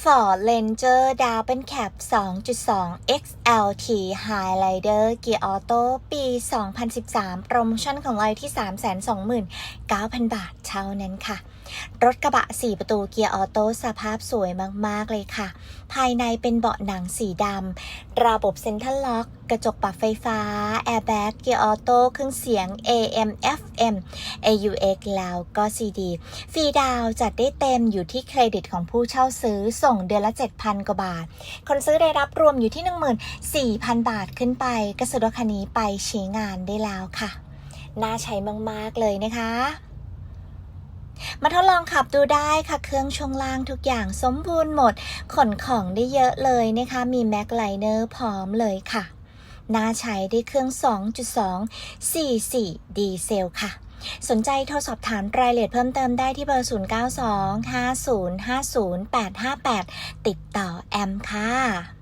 Ford Ranger ดาวเป็นแคป 2.2 XLT Highlander เกียร์ออโต้ปี 2013 โปรโมชั่นของเราที่ 329,000 บาทเท่านั้นค่ะ รถกระบะ 4 ประตูเกียร์ออโต้สภาพสวยมาก ๆ เลยค่ะ ภายในเป็นเบาะหนังสีดำ ระบบเซ็นทรัลล็อก กระจกปรับไฟฟ้า แอร์แบ็กเกียร์ออโต้เครื่องเสียง AM FM AUX แล้วก็ CD ฟรีดาวจัดได้เต็มอยู่ที่เครดิตของผู้เช่าซื้อส่งเดือนละ 7,000 กว่าบาท คนซื้อได้รับรวมอยู่ที่ 14,000 บาทขึ้นไปกระสุนคันนี้ไปใช้งานได้แล้วค่ะ น่าใช้มาก ๆ เลยนะคะ มาทดลองขับดูได้ค่ะ เครื่องช่วงล่างทุกอย่างสมบูรณ์หมด ขนของได้เยอะเลยนะคะ มีแม็กไลเนอร์พร้อมเลยค่ะ น่าใช้ได้เครื่อง 2.2 44 ดีเซลค่ะสนใจโทรสอบถามรายละเอียดเพิ่มเติมได้ที่เบอร์ 092 5050 858 ติดต่อแอมค่ะ